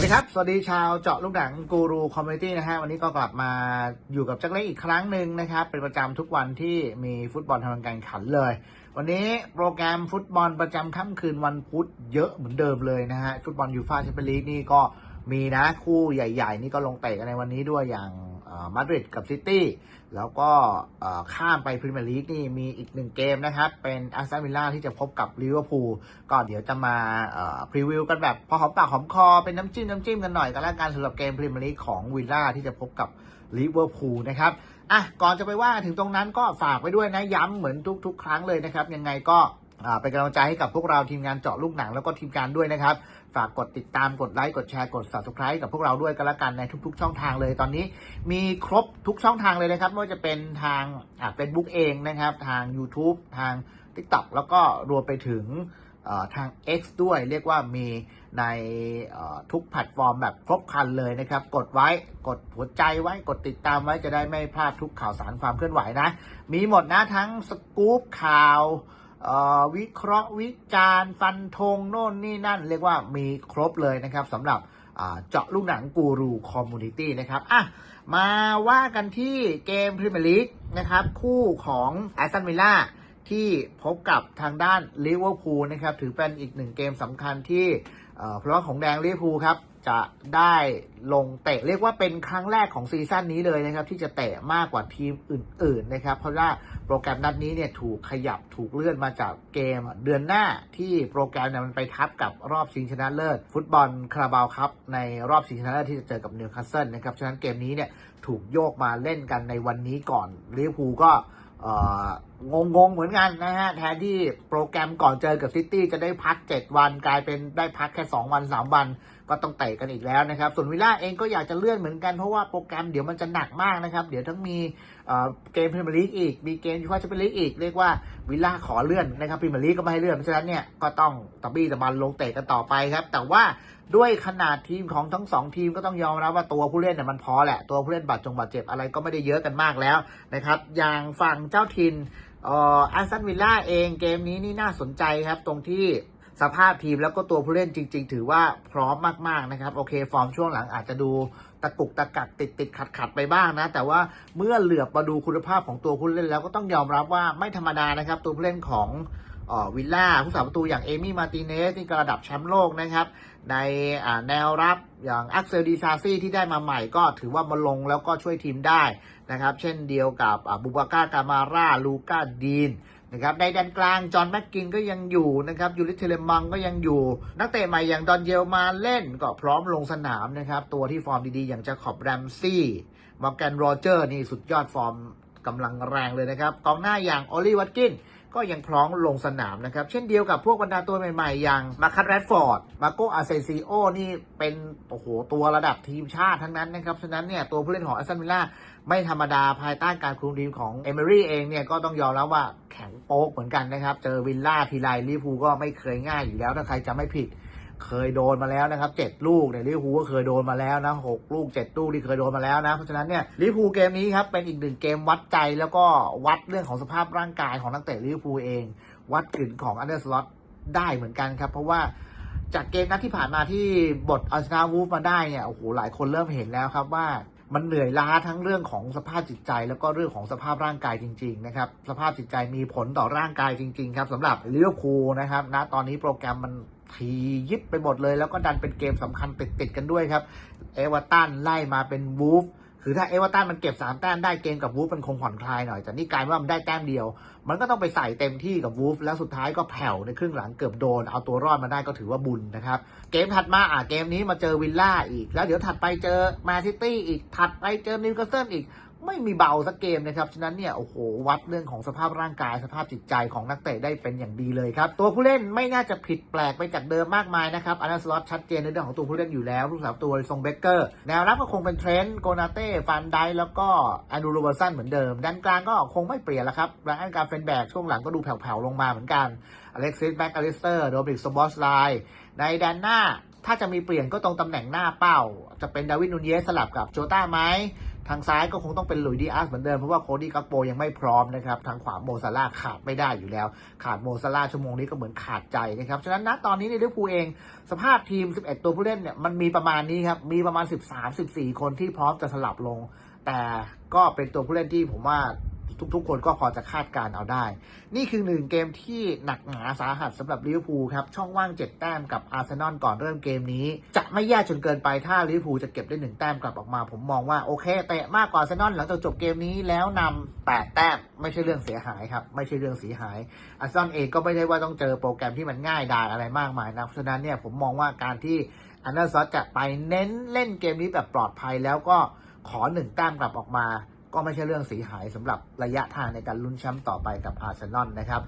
วัสดีครับ สวัสดีชาวเจาะลูกหนังกูรูคอมมูนิตี้นะฮะ วันนี้ก็กลับมาอยู่กับจักรเล็กอีกครั้งหนึ่งนะครับ เป็นประจำทุกวันที่มีฟุตบอลทำการขันเลย วันนี้โปรแกรมฟุตบอลประจำค่ำคืนวันพุธเยอะเหมือนเดิมเลยนะฮะ ฟุตบอลยูฟ่าแชมเปี้ยนลีกนี่ก็มีนะคู่ใหญ่ ๆ นี่ก็ลงเตะกันในวันนี้ด้วยอย่าง มาดริดกับซิตี้แล้วก็ข้ามไปพรีเมียร์ลีกนี่มีอีกหนึ่งเกมนะครับ เป็นอาร์เซนอลวิลล่าที่จะพบกับลิเวอร์พูลก็เดี๋ยวจะมาพรีวิวกันแบบพอหอมปากหอมคอเป็นน้ำจิ้มน้ำจิ้มกันหน่อยกันแล้วกันสำหรับเกมพรีเมียร์ลีกของวิลล่าที่จะพบกับลิเวอร์พูลนะครับอะก่อนจะไปว่าถึงตรงนั้นก็ฝากไปด้วยนะย้ำเหมือนทุก ๆ ครั้งเลยนะครับยังไงก็ เป็นกำลังใจให้กับพวกเราทีมงานเจาะลูกหนังแล้วก็ทีมงานด้วยนะครับ ฝากกดติดตามกดไลค์กดแชร์กด subscribe กับพวกเราด้วยกันละกันในทุก ๆ ช่องทางเลยตอนนี้ มีครบทุกช่องทางเลยนะครับไม่ว่าจะเป็นทางอ่า Facebook เองนะครับ ทาง YouTube ทาง TikTok แล้วก็รวมไปถึงเอ่อทาง X ด้วยเรียกว่ามีในทุกแพลตฟอร์มแบบครบครันเลยนะครับ กดไว้กดหัวใจไว้กดติดตามไว้จะได้ไม่พลาดทุกข่าวสารความเคลื่อนไหวนะ มีหมดนะทั้งสกู๊ปข่าว วิเคราะห์วิจารณ์ฟันธงโน่นนี่นั่น เรียกว่ามีครบเลยนะครับสำหรับเจาะลูกหนังกูรูคอมมูนิตี้นะครับอะมาว่ากันที่เกมพรีเมียร์ลีกนะครับ คู่ของแอสตันวิลล่าที่พบกับทางด้านลิเวอร์พูลนะครับ ถือเป็นอีกหนึ่งเกมสำคัญที่เอ่อเพราะว่าของแดงลิเวอร์พูลครับ จะได้ลงเตะเรียกว่าเป็นครั้งแรกของซีซั่นนี้เลยนะครับ ที่จะเตะมากกว่าทีมอื่น ๆ นะครับ เพราะว่าโปรแกรมนัดนี้เนี่ยถูกขยับถูกเลื่อนมาจากเกมเดือนหน้าที่โปรแกรมเนี่ยมันไปทับกับรอบชิงชนะเลิศ ฟุตบอลคาราบาวครับ ในรอบชิงชนะเลิศที่จะเจอกับนิวคาสเซิลนะครับฉะนั้นเกมนี้เนี่ยถูกโยกมาเล่นกันในวันนี้ก่อนลิเวอร์พูลก็ งงงเหมือนกันนะฮะ แทนที่โปรแกรมก่อนเจอกับซิตี้จะได้พัก 7 วันกลายเป็นได้พักแค่ 2 วัน 3 วัน ก็ต้องเตะกันอีกแล้วนะครับ ส่วนวิลล่าเองก็อยากจะเลื่อนเหมือนกัน เพราะว่าโปรแกรมเดี๋ยวมันจะหนักมากนะครับ เดี๋ยวทั้งมีเเกมพรีเมียร์ลีกอีก มีเกมยูฟ่าแชมเปี้ยนลีกอีก เรียกว่าวิลล่าขอเลื่อนนะครับพรีเมียร์ลีกก็ไม่ให้เลื่อนเพราะฉะนั้นเนี่ยก็ต้องตะบี้ตะบันลงเตะกันต่อไปครับ แต่ว่าด้วยขนาดทีมของทั้งสองทีมก็ต้องยอมรับว่าตัวผู้เล่นเนี่ยมันพอแหละตัวผู้เล่นบาดจงบาดเจ็บอะไรก็ไม่ได้เยอะกันมากแล้วนะครับอย่างฝั่งเจ้าถิ่น อ่อแอสตันวิลล่าเองเกมนี้นี่น่าสนใจครับ ตรงที่สภาพทีมแล้วก็ตัวผู้เล่นจริง ๆ ถือว่าพร้อมมากๆนะครับ โอเค ฟอร์มช่วงหลังอาจจะดูตะกุกตะกักติดติดขัดขัดไปบ้างนะ แต่ว่าเมื่อเหลือบมาดูคุณภาพของตัวผู้เล่นแล้วก็ต้องยอมรับว่าไม่ธรรมดานะครับ ตัวผู้เล่นของ วิลล่าผู้สาประตูอย่างเอมี่มาร์ติเนสนี่ก็ระดับแชมป์โลกนะครับ ในแนวรับอย่างอักเซลดีซาซี่ที่ได้มาใหม่ก็ถือว่ามาลงแล้วก็ช่วยทีมได้นะครับ เช่นเดียวกับบูบาก้ากามาร่าลูก้าดีนนะครับในแดนกลางจอห์นแม็กกินก็ยังอยู่นะครับยูริเทเลมังก็ยังอยู่ นักเตะใหม่อย่างดอนเยลมาเล่นก็พร้อมลงสนามนะครับ ตัวที่ฟอร์มดีๆ อย่างจะขอบแรมซี่มอร์แกนโรเจอร์นี่สุดยอดฟอร์มกำลังแรงเลยนะครับกองหน้าอย่างออลลี่วัตกิน ก็ยังพร้อมลงสนามนะครับ เช่นเดียวกับพวกบรรดาตัวใหม่ๆ อย่างมาคัตแรดฟอร์ด มาโกอาเซซิโอ นี่เป็นโอ้โหตัวระดับทีมชาติทั้งนั้นนะครับ ฉะนั้นเนี่ยตัวผู้เล่นของแอสตันวิลล่าไม่ธรรมดาภายใต้การคุมทีมของเอเมอรี่เองเนี่ยก็ต้องยอมแล้วว่าแข็งโป๊กเหมือนกันนะครับ เจอวิลล่าทีไรลิเวอร์พูลก็ไม่เคยง่ายอยู่แล้วถ้าใครจะไม่ผิด เคยโดนมาแล้วนะครับเจ็ดลูกเนี่ยลิเวอร์พูลก็เคยโดนมาแล้วนะหกลูกเจ็ดลูกที่เคยโดนมาแล้วนะเพราะฉะนั้นเนี่ยลิเวอร์พูลเกมนี้ครับเป็นอีกหนึ่งเกมวัดใจแล้วก็วัดเรื่องของสภาพร่างกายของนักเตะลิเวอร์พูลเอง วัดกลิ่นของอันเดอร์สล็อตได้เหมือนกันครับเพราะว่าจากเกมนัดที่ผ่านมาที่บทอาร์เซนอลวูฟมาได้เนี่ยโอ้โหหลายคนเริ่มเห็นแล้วครับว่ามันเหนื่อยล้าทั้งเรื่องของสภาพจิตใจ แล้วก็เรื่องของสภาพร่างกายจริงๆนะครับสภาพจิตใจมีผลต่อร่างกายจริงๆครับสำหรับลิเวอร์พูลนะครับณตอนนี้โปรแกรมมัน ทียิบไปหมดเลย แล้วก็ดันเป็นเกมสำคัญติดๆกันด้วยครับ เอเวอร์ตันไล่มาเป็นวูฟคือถ้าเอเวอร์ตันมันเก็บ3แต้มได้เกมกับวูฟมันคงผ่อนคลายหน่อยแต่นี่กลายว่ามันได้แต้มเดียว มันก็ต้องไปใส่เต็มที่กับวูฟแล้วสุดท้ายก็แผ่วในครึ่งหลังเกือบโดน เอาตัวรอดมาได้ก็ถือว่าบุญนะครับ เกมถัดมาอะเกมนี้มาเจอวิลล่าอีก แล้วเดี๋ยวถัดไปเจอแมนซิตี้อีกถัดไปเจอนิวคาสเซิลอีก ไม่มีเบาสักเกมนะครับ ฉะนั้นเนี่ย โอ้โห วัดเรื่องของสภาพร่างกาย สภาพจิตใจของนักเตะได้เป็นอย่างดีเลยครับ ตัวผู้เล่นไม่น่าจะผิดแปลกไปจากเดิมมากมายนะครับอันนั้นสล็อตชัดเจนในเรื่องของตัวผู้เล่นอยู่แล้วผู้สาประตัวทรงเบเกอร์ แนวรับก็คงเป็นเทรนต์โกนาเต้ ฟันไดแล้วก็แอนดรูโรเบอร์สันเหมือนเดิมด้านกลางก็คงไม่เปลี่ยนแล้วครับและอันการเฟนแบกช่วงหลังก็ดูแผ่วๆลงมาเหมือนกันอเล็กซิสแบ็กอลิสเตอร์โดมิกสบอสไลในแดนหน้า ถ้าจะมีเปลี่ยนก็ตรงตำแหน่งหน้าเป้า จะเป็นดาวิดนูนเยสสลับกับโจต้าไหมทางซ้ายก็คงต้องเป็นหลุยดีอาร์สเหมือนเดิม เพราะว่าโคดี้กักโปยังไม่พร้อมนะครับ ทางขวาโมซาร่าขาดไม่ได้อยู่แล้ว ขาดโมซาร่าชั่วโมงนี้ก็เหมือนขาดใจนะครับ ฉะนั้นณตอนนี้ในลิเวอร์พูลเอง สภาพทีม 11 ตัวผู้เล่นเนี่ยมันมีประมาณนี้ครับ มีประมาณ 13-14 คนที่พร้อมจะสลับลง แต่ก็เป็นตัวผู้เล่นที่ผมว่า ทุก ๆ คนก็พอจะคาดการณ์เอาได้ นี่คือหนึ่งเกมที่หนักหนาสาหัสสำหรับลิเวอร์พูลครับ ช่องว่าง 7 แต้มกับอาร์เซนอลก่อนเริ่มเกมนี้ จะไม่แย่จนเกินไปถ้าลิเวอร์พูลจะเก็บได้หนึ่งแต้มกลับออกมา ผมมองว่าโอเคเตะมากกว่าอาร์เซนอลหลังจากจบเกมนี้แล้วนำ8แต้มไม่ใช่เรื่องเสียหายครับไม่ใช่เรื่องเสียหายอาร์เซนอลเองก็ไม่ได้ว่าต้องเจอโปรแกรมที่มันง่ายดายอะไรมากมายนะเพราะฉะนั้นเนี่ยผมมองว่าการที่อันเดอร์ซอสจะไปเน้นเล่นเกมนี้แบบปลอดภัยแล้วก็ขอหนึ่งแต้มกลับออกมา ก็ไม่ใช่เรื่องเสียหายสำหรับระยะทางในการลุ้นแชมป์ต่อไปกับอาร์เซนอลนะครับ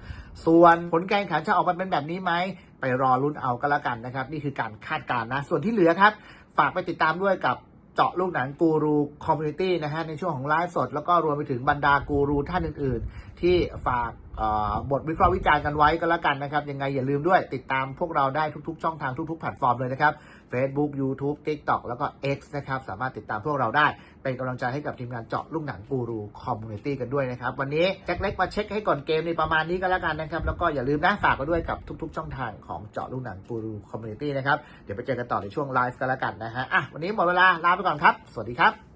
ส่วนผลการแข่งขันจะออกมาเป็นแบบนี้ไหม ไปรอลุ้นเอาก็แล้วกันนะครับ นี่คือการคาดการณ์นะ ส่วนที่เหลือครับ ฝากไปติดตามด้วยกับเจาะลูกหนังกูรูคอมมูนิตี้นะฮะในช่วงของไลฟ์สด แล้วก็รวมไปถึงบรรดากูรูท่านอื่น ๆ ที่ฝากบทวิเคราะห์วิจารณ์กันไว้ก็แล้วกันนะครับ ยังไงอย่าลืมด้วยติดตามพวกเราได้ทุกๆ ช่องทางทุกๆแพลตฟอร์มเลยนะครับ Facebook YouTube TikTok แล้วก็ X นะครับ สามารถติดตามพวกเราได้ เป็นกำลังใจให้กับทีมงานเจาะลูกหนังกูรูคอมมูนิตี้กันด้วยนะครับ วันนี้แจ็คเล็กมาเช็คให้ก่อนเกมในประมาณนี้ก็แล้วกันนะครับ แล้วก็อย่าลืมนะฝากกันด้วยกับทุกๆ ช่องทางของเจาะลูกหนังกูรูคอมมูนิตี้นะครับเดี๋ยวไปเจอกันต่อในช่วงไลฟ์กันแล้วกันนะฮะอะวันนี้หมดเวลาลาไปก่อนครับ สวัสดีครับ